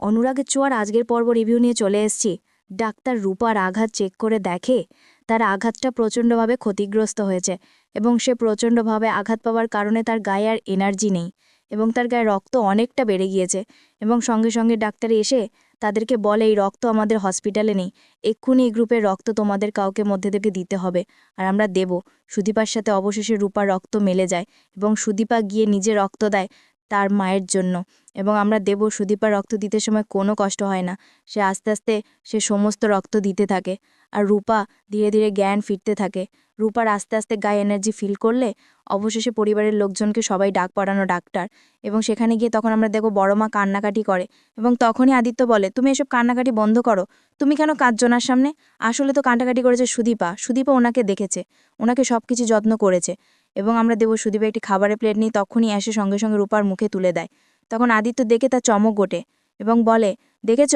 অনুরাগের চোয়ার আজকের পর্ব রিভিউ নিয়ে চলে এসেছি। ডাক্তার রূপার আঘাত চেক করে দেখে তার আঘাতটা প্রচণ্ডভাবে ক্ষতিগ্রস্ত হয়েছে এবং সে প্রচণ্ডভাবে আঘাত পাওয়ার কারণে তার গায়ে আর এনার্জি নেই এবং তার গায়ে রক্ত অনেকটা বেড়ে গিয়েছে এবং সঙ্গে সঙ্গে ডাক্তার এসে তাদেরকে বলে, এই রক্ত আমাদের হসপিটালে নেই। এক্ষুনি এই গ্রুপের রক্ত তোমাদের কাউকে মধ্যে থেকে দিতে হবে আর আমরা দেব। সুদীপার সাথে অবশেষে রূপার রক্ত মেলে যায় এবং সুদীপা গিয়ে নিজে রক্ত দেয়। তার মায়ের জন্য। এবং আমরা দেব সুদীপার রক্ত দিতে সময় কোনো কষ্ট হয় না। সে আস্তে আস্তে সে সমস্ত রক্ত দিতে থাকে। আর রূপা ধীরে ধীরে জ্ঞান ফিরতে থাকে। রূপার আস্তে আস্তে গায়ে এনার্জি ফিল করলে অবশেষে পরিবারের লোকজনকে সবাই ডাক পড়ানো ডাক্তার। এবং সেখানে গিয়ে তখন আমরা দেখব বড় মা কান্নাকাটি করে। এবং তখনই আদিত্য বলে, তুমি এসব কান্নাকাটি বন্ধ করো। তুমি কেন কাঁদজনার সামনে? আসলে তো কান্নাকাটি করেছে সুদীপা। সুদীপা ওনাকে দেখেছে। ওনাকে সব কিছু যত্ন করেছে। এবং আমরা দেব সুদীপা একটি খাবারের প্লেট নিয়ে তখনই এসে সঙ্গে সঙ্গে রূপার মুখে তুলে দেয়। তখন আদিত্য দেখে তার চমক গোটে এবং বলে, দেখেছ?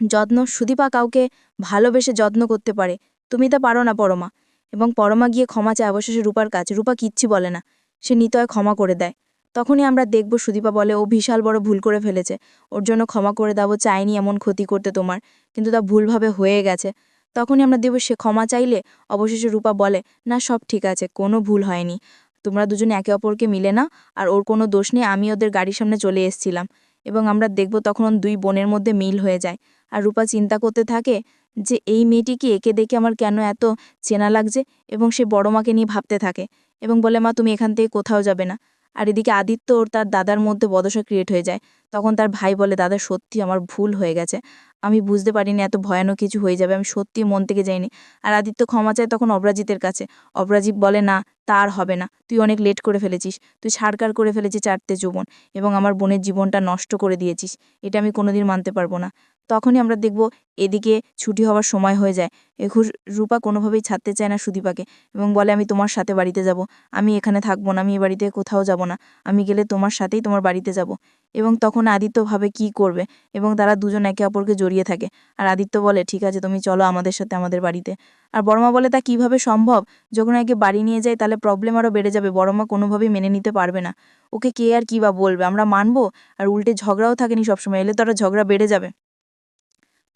যত্ন, সুদীপা কাউকে ভালোবেসে যত্ন করতে পারে। তুমি তা পারো না পরমা। এবং পরমা গিয়ে ক্ষমা চায় অবশেষে রূপার কাছে। রূপা কিচ্ছি বলে না, সে নিতয় ক্ষমা করে দেয়। তখনই আমরা দেখব সুদীপা বলে, ও বিশাল বড় ভুল করে ফেলেছে। ওর জন্য ক্ষমা করে দাও ও চায়নি এমন ক্ষতি করতে তোমার, কিন্তু তা ভুলভাবে হয়ে গেছে। তখনই আমরা দেব সে ক্ষমা চাইলে অবশেষে রূপা বলে, না, সব ঠিক আছে, কোনো ভুল হয়নি। তোমরা দুজনে একে অপরকে মিলে না আর ওর কোনো দোষ নেই, আমি ওদের গাড়ির সামনে চলে এসেছিলাম। এবং আমরা দেখব তখন দুই বোনের মধ্যে মিল হয়ে যায়। আর রূপা চিন্তা করতে থাকে যে, এই মেয়েটি কি একে দেখে আমার কেন এত চেনা লাগছে? এবং সে বড় মাকে নিয়ে ভাবতে থাকে এবং বলে, মা, তুমি এখান থেকে কোথাও যাবে না। আর এদিকে আদিত্য ওর তার দাদার মধ্যে বদসা ক্রিয়েট হয়ে যায়। তখন তার ভাই বলে, দাদা, সত্যি আমার ভুল হয়ে গেছে। আমি বুঝতে পারিনি এত ভয়ানক কিছু হয়ে যাবে, আমি সত্যি মন থেকে যাইনি। আর আদিত্য ক্ষমা চায় তখন অপরাজিতের কাছে। অপরাজিৎ বলে, না, তার হবে না। তুই অনেক লেট করে ফেলেছিস। তুই ছাড়কার করে ফেলেছিস চারটে যৌবন এবং আমার বোনের জীবনটা নষ্ট করে দিয়েছিস। এটা আমি কোনোদিন মানতে পারব না। তখনই আমরা দেখব এদিকে ছুটি হওয়ার সময় হয়ে যায়। এখুর রূপা কোনোভাবেই ছাড়তে চায় না সুদীপাকে এবং বলে, আমি তোমার সাথে বাড়িতে যাব। আমি এখানে থাকব না। আমি এ বাড়িতে কোথাও যাব না। আমি গেলে তোমার সাথেই তোমার বাড়িতে যাব। এবং তখন আদিত্য ভাবে কি করবে এবং তারা দুজন একে অপরকে জড়িয়ে থাকে। আর আদিত্য বলে, ঠিক আছে, তুমি চলো আমাদের সাথে, আমাদের বাড়িতে। আর বড়মা বলে, তা কীভাবে সম্ভব? যখন একে বাড়ি নিয়ে যায় তাহলে প্রবলেম আরও বেড়ে যাবে। বড়মা কোনোভাবেই মেনে নিতে পারবে না। ওকে কে আর কী বা বলবে? আমরা মানবো? আর উল্টে ঝগড়াও থাকেনি সবসময়, এলে তো আরও ঝগড়া বেড়ে যাবে।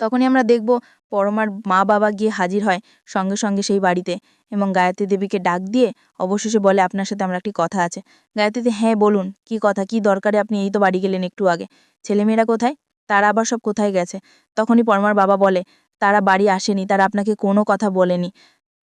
তখনই আমরা দেখব পরমার মা বাবা গিয়ে হাজির হয় সঙ্গে সঙ্গে সেই বাড়িতে এবং গায়ত্রী দেবীকে ডাক দিয়ে অবশেষে বলে, আপনার সাথে আমরা একটি কথা আছে। গায়ত্রী হ্যাঁ বলুন, কি কথা, কি দরকারে আপনি এই তো বাড়ি গেলেন একটু আগে। ছেলেমেয়েরা কোথায়? তারা আবার সব কোথায় গেছে? তখনই পরমার বাবা বলে, তারা বাড়ি আসেনি, তারা আপনাকে কোনো কথা বলেনি।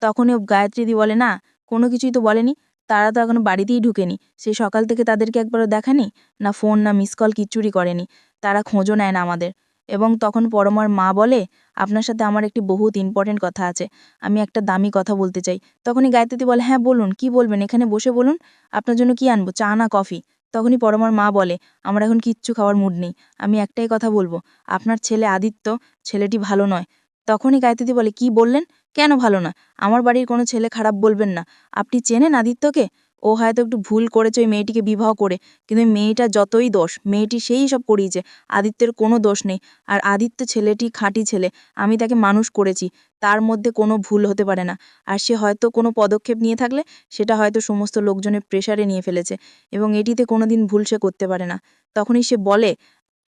তখনই গায়ত্রী দি বলে, না, কোনো কিছুই তো বলেনি, তারা তো এখন বাড়িতেই ঢুকেনি। সে সকাল থেকে তাদেরকে একবারও দেখানি? না ফোন, না মিস কল কিচ্ছুরি করেনি। তারা খোঁজও নেয় না আমাদের। এবং তখন পরমার মা বলে, আপনার সাথে আমার একটি বহুত ইম্পর্টেন্ট কথা আছে। আমি একটা দামি কথা বলতে চাই। তখনই গায়ত্রী বলে হ্যাঁ বলুন, কি বলবেন? এখানে বসে বলুন, আপনার জন্য কি আনব? চা না কফি? তখনই পরমার মা বলে, আমার এখন কিচ্ছু খাওয়ার মুড নেই। আমি একটাই কথা বলব, আপনার ছেলে আদিত্য, ছেলেটি ভালো নয়। তখনই গায়ত্রী বলে, কি বললেন? কেন ভালো না? আমার বাড়ির কোনো ছেলে খারাপ বলবেন না। আপনি চেনেন আদিত্যকে? ও হয়তো একটু ভুল করেছে ওই মেয়েটিকে বিবাহ করে, কিন্তু মেয়েটা যতই দোষ, মেয়েটি সেই সব করিয়েছে, আদিত্যের কোনো দোষ নেই। আর আদিত্য ছেলেটি খাঁটি ছেলে, আমি তাকে মানুষ করেছি, তার মধ্যে কোনো ভুল হতে পারে না। আর সে হয়তো কোনো পদক্ষেপ নিয়ে থাকলে, সেটা হয়তো সমস্ত লোকজনের প্রেশারে নিয়ে ফেলেছে, এবং এটিতে কোনো দিন ভুল সে করতে পারে না। তখনই সে বলে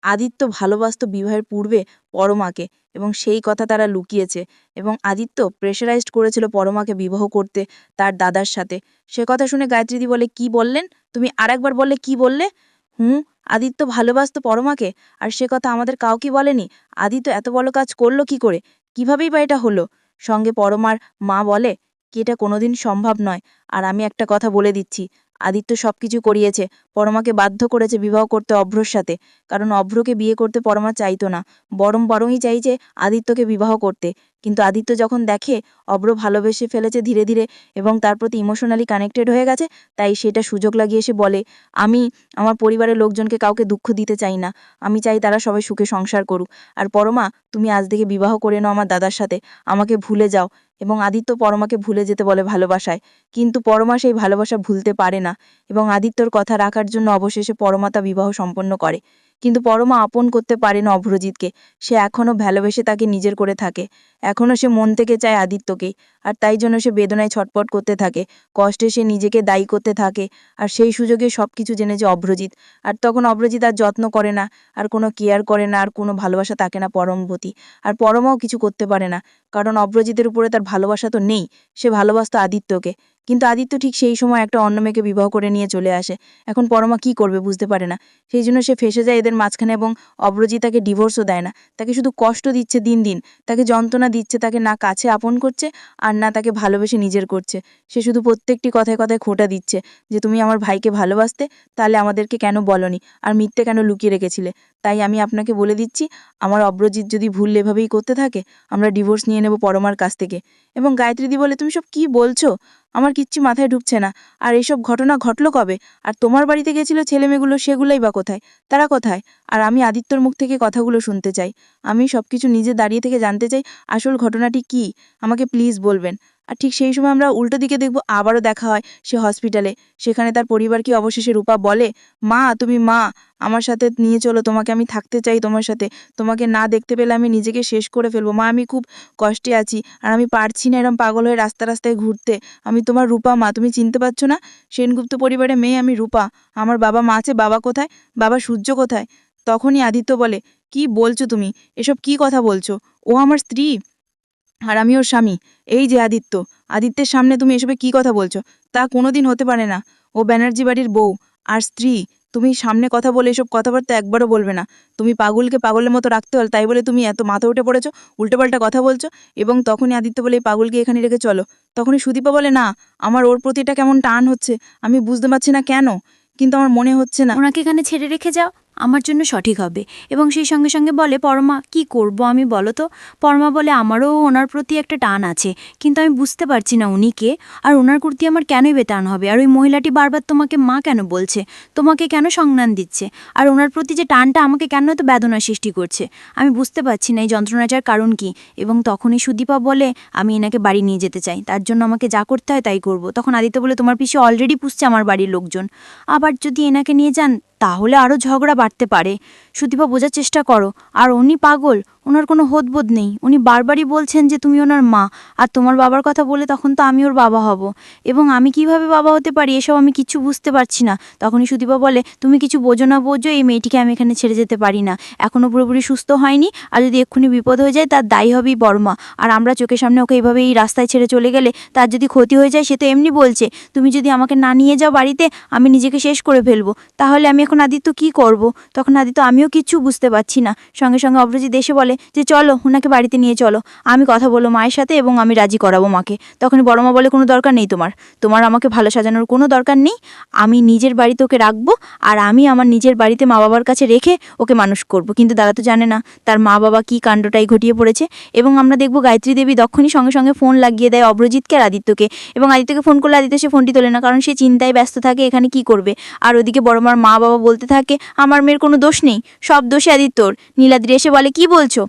আদিত্য ভালোবাসত বিবাহের পূর্বে পরমাকে এবং সেই কথা তারা লুকিয়েছে এবং আদিত্য প্রেশারাইজড করেছিল পরমাকে বিবাহ করতে তার দাদার সাথে। সে কথা শুনে গায়ত্রীদি বলে, কি বললেন? তুমি আরেকবার বললে কি বললে? হুম, আদিত্য ভালোবাসত পরমাকে, আর সে কথা আমাদের কাউকে বলেনি। আদিত্য এত বড় কাজ করল কি করে? কিভাবেই বা এটা হলো? সঙ্গে পরমার মা বলে, কি এটা কোনোদিন সম্ভব নয়। আর আমি একটা কথা বলে দিচ্ছি। আদিত্য সব কিছু করিয়েছে। পরমাকে বাধ্য করেছে বিবাহ করতে অভ্রর সাথে। কারণ অভ্রকে বিয়ে করতে পরমা চাইতো না। বরং বরংই চাইছে আদিত্যকে বিবাহ করতে। কিন্তু আদিত্য যখন দেখে, অভ্র ভালোবেসে ফেলেছে ধীরে ধীরে এবং তার প্রতি ইমোশনালি কানেক্টেড হয়ে গেছে, তাই সেটা সুযোগ লাগিয়ে এসে বলে, আমি আমার পরিবারের লোকজনকে কাউকে দুঃখ দিতে চাই না। আমি চাই তারা সবাই সুখে সংসার করুক। আর পরমা, তুমি আজ থেকে বিবাহ করে নাও আমার দাদার সাথে। আমাকে ভুলে যাও। এবং আদিত্য পরমাকে ভুলে যেতে বলে ভালোবাসায়। কিন্তু পরমা সেই ভালোবাসা ভুলতে পারে না এবং আদিত্যর কথা রাখার জন্য অবশেষে পরমাতা বিবাহ সম্পন্ন করে। কিন্তু পরমা আপন করতে পারে না অভ্রজিৎকে। সে এখনও ভালোবেসে তাকে নিজের করে থাকে। এখনও সে মন থেকে চায় আদিত্যকেই। আর তাই জন্য সে বেদনায় ছটপট করতে থাকে। কষ্টে সে নিজেকে দায়ী করতে থাকে। আর সেই সুযোগে সব কিছু জেনেছে অভ্রজিৎ। আর তখন অভ্রজিৎ আর যত্ন করে না। আর কোনো কেয়ার করে না। আর কোনো ভালোবাসা থাকে না পরমবতী। আর পরমাও কিছু করতে পারে না। কারণ অভ্রজিতের উপরে তার ভালোবাসা তো নেই সে ভালোবাসত আদিত্যকে। কিন্তু আদিত্য ঠিক সেই সময় একটা অন্য মেয়েকে বিবাহ করে নিয়ে চলে আসে। এখন পরমা কি করবে বুঝতে পারে না। সেই জন্য সে ফেসে যায় এদের মাঝখানে এবং অব্রজিৎ তাকে ডিভোর্সও দেয় না। তাকে শুধু কষ্ট দিচ্ছে দিন দিন। তাকে যন্ত্রণা দিচ্ছে, তাকে না কাছে আপন করছে আর না তাকে ভালোবেসে নিজের করছে। সে শুধু প্রত্যেকটি কথায় কথায় খোঁটা দিচ্ছে যে, তুমি আমার ভাইকে ভালোবাসতে, তাহলে আমাদেরকে কেন বলনি? আর মিথ্যে কেন লুকিয়ে রেখেছিলে? তাই আমি আপনাকে বলে দিচ্ছি, আমার অব্রজিৎ যদি ভুল এভাবেই করতে থাকে, আমরা ডিভোর্স নিয়ে নেব পরমার কাছ থেকে। এবং গায়ত্রীদি বলে, তুমি সব কি বলছো? আমার কিচ্ছু মাথায় ঢুকছে না। আর এসব ঘটনা ঘটলো কবে? আর তোমার বাড়িতে গেছিল ছেলেমেয়েগুলো, সেগুলোই বা কোথায়? তারা কোথায়? আর আমি আদিত্যর মুখ থেকে কথাগুলো শুনতে চাই। আমি সব কিছু নিজে দাঁড়িয়ে থেকে জানতে চাই আসল ঘটনাটি কি? আমাকে প্লিজ বলবেন। আর ঠিক সেই সময় আমরা উল্টো দিকে দেখব আবারও দেখা হয় সে হসপিটালে সেখানে তার পরিবারকে অবশেষে রূপা বলে, মা, তুমি মা, আমার সাথে নিয়ে চলো, তোমাকে আমি থাকতে চাই তোমার সাথে। তোমাকে না দেখতে পেলে আমি নিজেকে শেষ করে ফেলব। মা, আমি খুব কষ্টে আছি আর আমি পারছি না এরম পাগল হয়ে রাস্তা রাস্তায় ঘুরতে। আমি তোমার রূপা মা, তুমি চিনতে পারছ না? সেনগুপ্ত পরিবারের মেয়ে আমি রূপা। আমার বাবা মা আছে, বাবা কোথায়? বাবা সূর্য কোথায়? তখনই আদিত্য বলে, কি বলছো তুমি? এসব কি কথা বলছো? ও আমার স্ত্রী? আর আমি ওর স্বামী। এই যে আদিত্য, আদিত্যের সামনে তুমি এসবে কি কথা বলছো? তা কোনোদিন হতে পারে না। ও ব্যানার্জি বাড়ির বউ। আর স্ত্রী, তুমি সামনে কথা বলে এসব কথাবার্তা একবারও বলবে না। তুমি পাগলকে পাগলের মতো রাখতে হল তাই বলে তুমি এত মাথা উঠে পড়েছো, উল্টোপাল্টা কথা বলছো এবং তখনই আদিত্য বলে পাগলকে এখানে রেখে চলো। তখনই সুদীপা বলে, না, আমার ওর প্রতি এটা কেমন টান হচ্ছে, আমি বুঝতে পারছি না কেন? কিন্তু আমার মনে হচ্ছে না ওনাকে এখানে ছেড়ে রেখে যাও। আমার জন্য সঠিক হবে। এবং সেই সঙ্গে সঙ্গে বলে, পরমা, কি করব আমি বলো তো? পরমা বলে, আমারও ওনার প্রতি একটা টান আছে, কিন্তু আমি বুঝতে পারছি না উনি কে, আর ওনার প্রতি আমার কেনই বেতান হবে? আর ওই মহিলাটি বারবার তোমাকে মা কেন বলছে? তোমাকে কেন সংজ্ঞান দিচ্ছে? আর ওনার প্রতি যে টানটা আমাকে কেন এত বেদনা সৃষ্টি করছে? আমি বুঝতে পারছি না এই যন্ত্রণাটার কারণ কি। এবং তখনই সুদীপা বলে, আমি এনাকে বাড়ি নিয়ে যেতে চাই, তার জন্য আমাকে যা করতে হয় তাই করব। তখন আদিত্য বলে, তোমার পিছিয়ে অলরেডি পুষছে আমার বাড়ির লোকজন। আবার যদি এনাকে নিয়ে যান তাহলে আরও ঝগড়া বাড়তে পারে। সুদীপা বোঝার চেষ্টা করো। আর উনি পাগল ওনার কোনো হোদবোধ নেই। উনি বারবারই বলছেন যে তুমি ওনার মা, আর তোমার বাবার কথা বলে তখন তো আমি ওর বাবা হব। এবং আমি কীভাবে বাবা হতে পারি এসব আমি কিছু বুঝতে পারছি না। তখনই সুদীপা বলে, তুমি কিছু বোঝো না বোঝো, এই মেয়েটিকে আমি এখানে ছেড়ে যেতে পারি না। এখনও পুরোপুরি সুস্থ হয়নি, আর যদি এক্ষুনি বিপদ হয়ে যায়, তার দায়ী হবেই বর্মা আর আমরা চোখের সামনে ওকে এইভাবে এই রাস্তায় ছেড়ে চলে গেলে তার যদি ক্ষতি হয়ে যায়, সে তো এমনি বলছে, তুমি যদি আমাকে না নিয়ে যাও বাড়িতে, আমি নিজেকে শেষ করে ফেলব। তাহলে আমি এখন আদিত্য কি করব? তখন আদিত্য, আমিও কিচ্ছু বুঝতে পারছি না। সঙ্গে সঙ্গে অপরাজিৎ এসে বলে যে চলো ওনাকে বাড়িতে নিয়ে চলো। আমি কথা বলো মায়ের সাথে এবং আমি রাজি করাবো মাকে। তখন বড় মা বলে, কোনো দরকার নেই তোমার। তোমার আমাকে ভালো সাজানোর কোনো দরকার নেই। আমি নিজের বাড়িতে ওকে রাখব আর আমি আমার নিজের বাড়িতে মা বাবার কাছে রেখে ওকে মানুষ করব। কিন্তু দাদা তো জানে না তার মা বাবা কী কাণ্ডটাই ঘটিয়ে পড়েছে। এবং আমরা দেখব গায়ত্রী দেবী দক্ষিণই সঙ্গে সঙ্গে ফোন লাগিয়ে দেয় অব্রজিৎকে আর আদিত্যকে। এবং আদিত্যকে ফোন করলে আদিত্য সে ফোনটি তোলে না, কারণ সে চিন্তায় ব্যস্ত থাকে, এখানে কি করবে? আর ওদিকে বড় মার মা বাবা বলতে থাকে, আমার মেয়ের কোনো দোষ নেই, সব দোষে আদিত্যর। নীলাদ্রি এসে বলে, কি বলছো?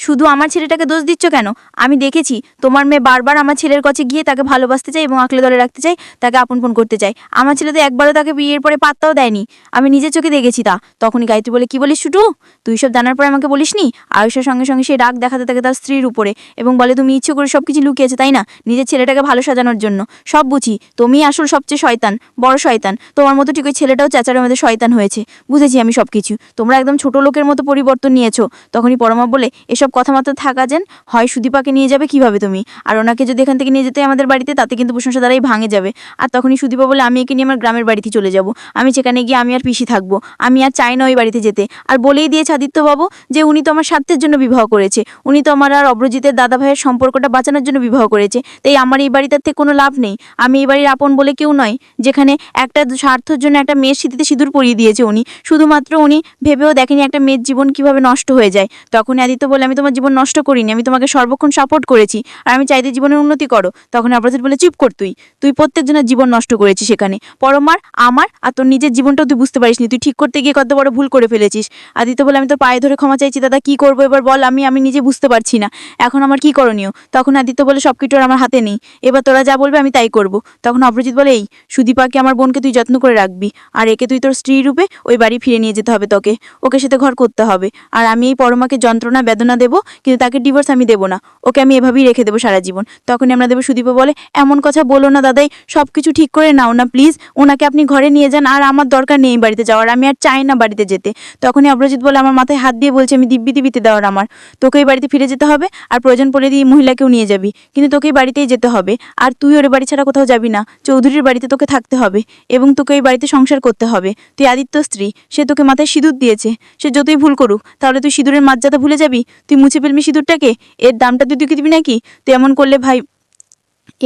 শুধু আমার ছেলেটাকে দোষ দিচ্ছ কেন? আমি দেখেছি তোমার মেয়ে বারবার আমার ছেলের কাছে গিয়ে তাকে ভালোবাসতে চাই এবং আঁকলে দলে রাখতে চাই তাকে আপনপন করতে চাই আমার ছেলে তো একবারও তাকে বিয়ের পরে পাত্তাও দেয়নি। আমি নিজের চোখে দেখেছি তা। তখনই গায়ত্রী বলে, কি বলিস শুটু? তুই সব জানার পরে আমাকে বলিসনি? আয়ুষের সঙ্গে সঙ্গে সে রাগ দেখাতে থাকে তার স্ত্রীর উপরে এবং বলে, তুমি ইচ্ছে করে সব কিছু লুকিয়েছে তাই না? নিজের ছেলেটাকে ভালো সাজানোর জন্য। সব বুঝি। তুমি আসল সবচেয়ে শয়তান, বড় শয়তান। তোমার মতো ঠিক ওই ছেলেটাও চেঁচারের মধ্যে শয়তান হয়েছে। বুঝেছি আমি সব কিছু তোমরা একদম ছোট লোকের মতো পরিবর্তন নিয়েছো। তখনই পরমা বলে, এসব কথাবার্তা থাকা যেন হয়, সুদীপাকে নিয়ে যাবে কীভাবে তুমি? আর ওনাকে যদি এখান থেকে নিয়ে যেতে আমাদের বাড়িতে, তাতে কিন্তু প্রশংসা দ্বারাই ভাঙে যাবে। আর তখনই সুদীপা বলে, আমি একে নিয়ে আমার গ্রামের বাড়িতে চলে যাব। আমি সেখানে গিয়ে আমি আর পিসি থাকব। আমি আর চাই না ওই বাড়িতে যেতে। আর বলেই দিয়েছে আদিত্যবাবু যে, উনি তো আমার স্বার্থের জন্য বিবাহ করেছে। উনি তো আমার আর অব্রজিতের দাদা ভাইয়ের সম্পর্কটা বাঁচানোর জন্য বিবাহ করেছে। তাই আমার এই বাড়িটার থেকে কোনো লাভ নেই। আমি এই বাড়ির আপন বলে কেউ নয়, যেখানে একটা স্বার্থের জন্য একটা মেয়ের স্মৃতিতে সিঁদুর পরিয়ে দিয়েছে উনি। শুধুমাত্র উনি ভেবেও দেখেনি একটা মেয়ের জীবন কীভাবে নষ্ট হয়ে যায়। তখনই আদিত্য বলে আমি তোমার জীবন নষ্ট করিনি, আমি তোমাকে সর্বক্ষণ সাপোর্ট করেছি, আর আমি চাইতে জীবনের উন্নতি করো। তখন অপরাজিৎ বলে চুপ কর তুই তুই প্রত্যেকজনের জীবন নষ্ট করেছিস সেখানে পরমার আমার, আর তোর নিজের জীবনটাও তুই বুঝতে পারিসনি। তুই ঠিক করতে গিয়ে কত বড় ভুল করে ফেলেছিস। আদিত্য বলে, আমি তোর পায়ে ধরে ক্ষমা চাইছি, দাদা, কি করব এবার বল? আমি আমি নিজে বুঝতে পারছি না। এখন আমার কি করণীয়? তখন আদিত্য বলে সব কিছু আমার হাতে নেই। এবার তোরা যা বলবে, আমি তাই করব। তখন অপরাজিৎ বলে, এই, সুদীপাকে আমার বোনকে তুই যত্ন করে রাখবি, আর একে তুই তোর স্ত্রী রূপে ওই বাড়ি ফিরে নিয়ে যেতে হবে তোকে। ওকে সাথে ঘর করতে হবে। আর আমি এই পরমাকে যন্ত্রণা, বেদনা দেবো, কিন্তু তাকে ডিভোর্স আমি দেবো না। ওকে আমি এভাবেই রেখে দেবো সারা জীবন। তখনই আমরা দেবো, সুদীপা বলে, এমন কথা বলো না দাদাই সব কিছু ঠিক করে নাও না প্লিজ ওনাকে আপনি ঘরে নিয়ে যান, আর আমার দরকার নেই বাড়িতে যাওয়ার, আমি আর চাই না বাড়িতে যেতে। তখনই অপরাজিৎ বলে, আমার মাথায় হাত দিয়ে বলছে, আমি দিব্যি দিবিতে দেওয়ার আমার। তোকে এই বাড়িতে ফিরে যেতে হবে, আর প্রয়োজন পড়ে দিয়ে মহিলাকেও নিয়ে যাবি। কিন্তু তোকে এই বাড়িতেই যেতে হবে, আর তুই ওর বাড়ি ছাড়া কোথাও যাবি না। চৌধুরীর বাড়িতে তোকে থাকতে হবে, এবং তোকে এই বাড়িতে সংসার করতে হবে। তুই আদিত্য স্ত্রী, সে তোকে মাথায় সিঁদুর দিয়েছে। সে যতই ভুল করুক, তাহলে তুই সিঁদুরের মর্যাদা ভুলে যাবি তুই মুছে ফেলবি সিঁদুরটাকে? এর দামটা তুই দিকে দিবি নাকি? তুই এমন করলে ভাই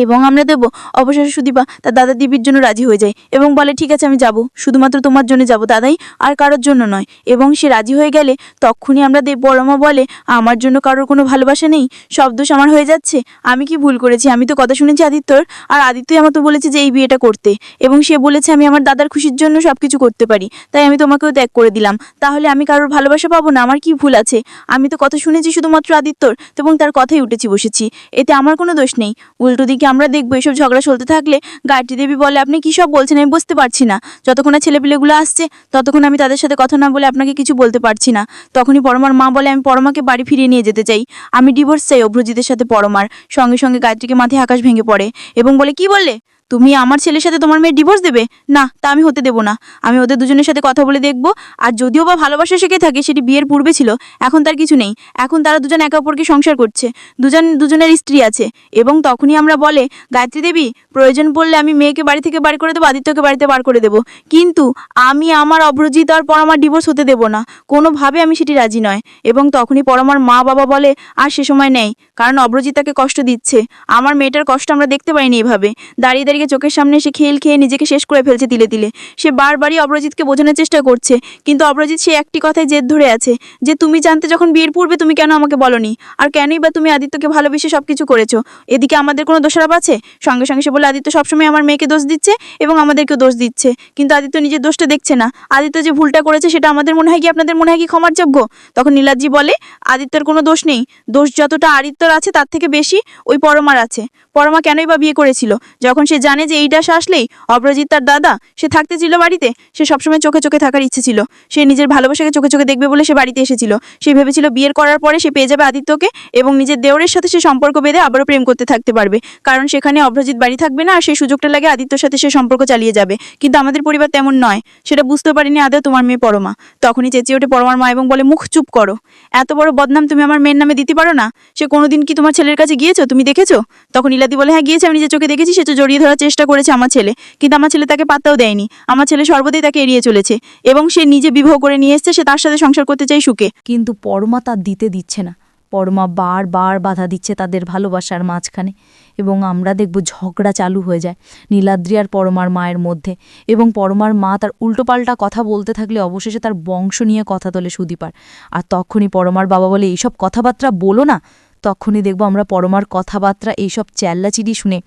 এবং আমরা দেবো, অবশেষে সুদীপা তার দাদা দিবির জন্য রাজি হয়ে যায় এবং বলে, ঠিক আছে, আমি যাব। শুধুমাত্র তোমার জন্য যাব, দাদাই, আর কারোর জন্য নয়। এবং সে রাজি হয়ে গেলে তখনই আমরা দেব, বড়মা বলে, আমার জন্য কারোর কোনো ভালোবাসা নেই, সব দোষ আমার হয়ে যাচ্ছে। আমি কি ভুল করেছি? আমি তো কথা শুনেছি আদিত্যর, আর আদিত্যই আমাকে বলেছে যে এই বিয়েটা করতে। এবং সে বলেছে, আমি আমার দাদার খুশির জন্য সব কিছু করতে পারি। তাই আমি তোমাকেও ত্যাগ করে দিলাম। তাহলে আমি কারোর ভালোবাসা পাবো না? আমার কি ভুল আছে? আমি তো কথা শুনেছি শুধুমাত্র আদিত্যর, এবং তার কথাই উঠেছি, বসেছি। এতে আমার কোনো দোষ নেই। উল্টো দিকে আমরা দেখব, এসব ঝগড়া চলতে থাকলে গায়ত্রী দেবী বলে, আপনি কী সব বলছেন? আমি বুঝতে পারছি না। যতক্ষণ না ছেলেপিলেগুলো আসছে, ততক্ষণ আমি তাদের সাথে কথা না বলে আপনাকে কিছু বলতে পারছি না। তখনই পরমার মা বলে, আমি পরমাকে বাড়ি ফিরিয়ে নিয়ে যেতে চাই। আমি ডিভোর্স চাই অভ্রজিতের সাথে পরমার। সঙ্গে সঙ্গে গায়ত্রীকে মাথায় আকাশ ভেঙে পড়ে এবং বলে, কি বললে? তুমি আমার ছেলের সাথে তোমার মেয়ে ডিভোর্স দেবে? না, তা আমি হতে দেবো না। আমি ওদের দুজনের সাথে কথা বলে দেখব। আর যদিও বা ভালোবাসা শিখে থাকে, সেটি বিয়ের পূর্বে ছিল, এখন তার কিছু নেই। এখন তারা দুজন একে অপরকে সংসার করছে। দুজন, দুজনের স্ত্রী আছে। এবং তখনই আমরা বলে, গায়ত্রী দেবী, প্রয়োজন পড়লে আমি মেয়েকে বাড়ি থেকে বার করে দেবো, আদিত্যকে বাড়িতে বার করে দেবো। কিন্তু আমি আমার অভ্রজিৎ আর পরমার ডিভোর্স হতে দেবো না। কোনোভাবে আমি সেটি রাজি নয়। এবং তখনই পরমার মা বাবা বলে, আর সে সময় নেই। কারণ অভ্রজিৎ তাকে কষ্ট দিচ্ছে। আমার মেয়েটার কষ্ট আমরা দেখতে পাইনি এভাবে। দাঁড়িয়ে দাঁড়িয়ে চোখের সামনে সে খেল খেয়ে নিজেকে শেষ করে ফেলছে তিলে তিলে। সে বারবারই অপরাজিৎকে বোঝানোর চেষ্টা করছে। কিন্তু অপরাজিৎ সে একটি কথায় জেদ ধরে আছে যে, তুমি জানতে যখন বিয়ের পূর্বে তুমি কেন আমাকে বলনি? আর কেনই বা তুমি আদিত্যকে ভালোবেসে সব কিছু করেছ? এদিকে আমাদের কোনো দোষারোপ আছে? সঙ্গে সঙ্গে সে বলে, আদিত্য সবসময় আমার মেয়েকে দোষ দিচ্ছে এবং আমাদেরকেও দোষ দিচ্ছে। কিন্তু আদিত্য নিজের দোষটা দেখছে না। আদিত্য যে ভুলটা করেছে সেটা আমাদের মনে হয় কি আপনাদের মনে হয় কি ক্ষমার যোগ্য তখন নীলাদ্রি বলে, আদিত্যর কোনো দোষ নেই। দোষ যতটা আদিত্যর আছে তার থেকে বেশি ওই পরমার আছে। পরমা কেনই বা বিয়ে করেছিল? যখন সে জানে যে এইটা আসলেই অপরাজিৎ তার দাদা। সে থাকতে ছিল বাড়িতে। সে সবসময় চোখে চোখে থাকার ইচ্ছে ছিল। সে নিজের ভালোবাসাকে চোখে চোখে দেখবে বলে সে বাড়িতে এসেছিল। সে ভেবেছিল বিয়ের করার পরে সে পেয়ে যাবে আদিত্যকে এবং নিজের দেওরের সাথে সে সম্পর্ক বেঁধে আবারও প্রেম করতে থাকতে পারবে। কারণ সেখানে অপরাজিৎ বাড়ি থাকবে না আর সেই সুযোগটা লাগে আদিত্যর সাথে সে সম্পর্ক চালিয়ে যাবে। কিন্তু আমাদের পরিবার তেমন নয়। সেটা বুঝতে পারিনি আদৌ তোমার মেয়ে পরমা। তখনই চেঁচিয়ে ওঠে পরমার মা এবং বলে, মুখ চুপ করো। এত বড় বদনাম তুমি আমার মেয়ের নামে দিতে পারো না? সে কোনোদিন কি তোমার ছেলের কাছে গিয়েছো? তুমি দেখেছ? তখন ইলাদি বলে হ্যাঁ গিয়েছে। আমি নিজের চোখে দেখেছি। সে তো জড়িয়ে ধরার চেষ্টা করেছে আমার ছেলে, কিন্তু আমার ছেলে তাকে পাত্তাও দেয়নি। আমার ছেলে সর্বদাই তাকে এড়িয়ে চলেছে এবং সে নিজে বিবাহ করে নিয়ে এসছে, সে তার সাথে সংসার করতে চাই সুখে। কিন্তু পরমা তার দিতে দিচ্ছে না। পরমা বারবার বাধা দিচ্ছে তাদের ভালোবাসার মাঝখানে এবং আমরা দেখব ঝগড়া চালু হয়ে যায় নীলাদ্রি আর পরমার মায়ের মধ্যে এবং পরমার মা তার উল্টোপাল্টা কথা বলতে থাকলে অবশেষে তার বংশ নিয়ে কথা তোলে সুদীপার। আর তখনই পরমার বাবা বলে, এইসব কথাবার্তা বলো না। তখনই দেখব আমরা পরমার কথাবার্তা, এইসব চেল্লাচিড়ি শুনে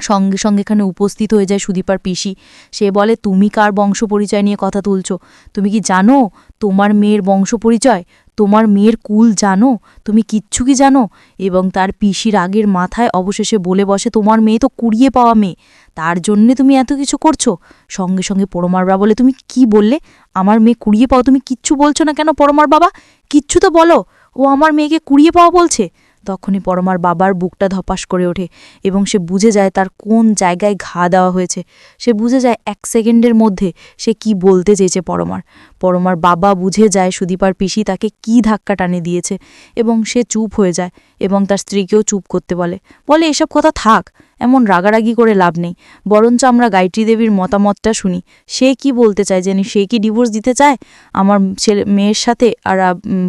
সঙ্গে সঙ্গে এখানে উপস্থিত হয়ে যায় সুদীপার পিসি। সে বলে, তুমি কার বংশ পরিচয় নিয়ে কথা তুলছ? তুমি কি জানো তোমার মেয়ের বংশ পরিচয় তোমার মেয়ের কুল জানো? তুমি কিচ্ছু কি জানো? এবং তার পিসির আগের মাথায় অবশেষে বলে বসে, তোমার মেয়ে তো কুড়িয়ে পাওয়া মেয়ে। তার জন্যে তুমি এত কিছু করছ? সঙ্গে সঙ্গে পরমারবা বলে, তুমি কি বললে? আমার মেয়ে কুড়িয়ে পাও তুমি কিচ্ছু বলছো না কেন পরমার বাবা? কিচ্ছু তো বলো। ও আমার মেয়েকে কুড়িয়ে পাওয়া বলছে। তখনই পরমার বাবার বুকটা ধপাস করে ওঠে এবং সে বুঝে যায় তার কোন জায়গায় ঘা দেওয়া হয়েছে। সে বুঝে যায় এক সেকেন্ডের মধ্যে সে কি বলতে চেয়েছে পরমার। পরমার বাবা বুঝে যায় সুদীপার পিসি তাকে কি ধাক্কা টানে দিয়েছে এবং সে চুপ হয়ে যায় এবং তার স্ত্রীকেও চুপ করতে বলে। বলে, এসব কথা থাক। এমন রাগারাগি করে লাভ নেই। বরঞ্চ আমরা গায়ত্রী দেবীর মতামতটা শুনি। সে কি বলতে চায় জানি? সে কি ডিভোর্স দিতে চায়? আমার ছেলে, মেয়ের সাথে আর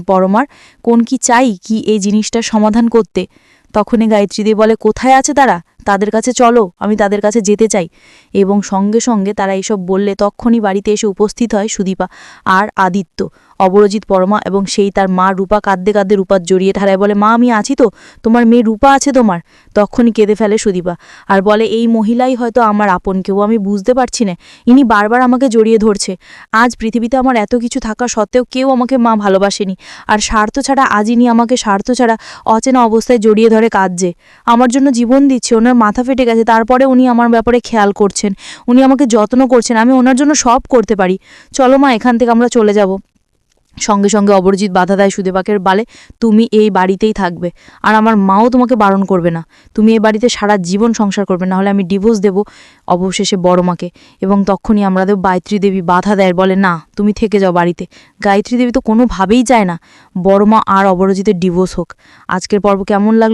পরমার? কোন কি চাই? কি এই জিনিসটা সমাধান করতে? তখনই গায়ত্রী দেবী বলে, কোথায় আছে তারা? তাদের কাছে চলো, আমি তাদের কাছে যেতে চাই। এবং সঙ্গে সঙ্গে তারা এসব বললে তক্ষণই বাড়িতে এসে উপস্থিত হয় সুদীপা আর আদিত্য। অবরজিৎ পরমা এবং সেই তার মা রূপা কাঁদতে কাঁদতে রূপার জড়িয়ে ঠাড়ায় বলে, মা, আমি আছি তো, তোমার মেয়ে রূপা আছে তোমার? তখনই কেঁদে ফেলে সুদীপা আর বলে, এই মহিলাই হয়তো আমার আপন, কেউ আমি বুঝতে পারছি না, ইনি বারবার আমাকে জড়িয়ে ধরছে। আজ পৃথিবীতে আমার এত কিছু থাকা সত্ত্বেও কেউ আমাকে মা ভালোবাসেনি, আর স্বার্থ ছাড়া আজ ইনি আমাকে স্বার্থ ছাড়া অচেনা অবস্থায় জড়িয়ে ধরে কাঁদছে। আমার জন্য জীবন দিচ্ছে, ওনার মাথা ফেটে গেছে, তারপরে উনি আমার ব্যাপারে খেয়াল করছেন। উনি আমাকে যত্ন করছেন, আমি ওনার জন্য সব করতে পারি। চলো মা, এখান থেকে আমরা চলে যাব। সঙ্গে সঙ্গে অপরজিৎ বাধা দেয় সুদেবাকের বালে, তুমি এই বাড়িতেই থাকবে। আর আমার মাও তোমাকে বারণ করবে না। তুমি এই বাড়িতে সারা জীবন সংসার করবে, না হলে আমি ডিভোর্স দেব অবশেষে বড় মাকে। এবং তখনই আমাদের গায়ত্রী দেবী বাধা দেয়, বলে, না, তুমি থেকে যাও বাড়িতে। গায়ত্রী দেবী তো কোনোভাবেই চায় না। বড় মা আর অবরজিতের ডিভোর্স হোক। আজকের পর্ব কেমন লাগল?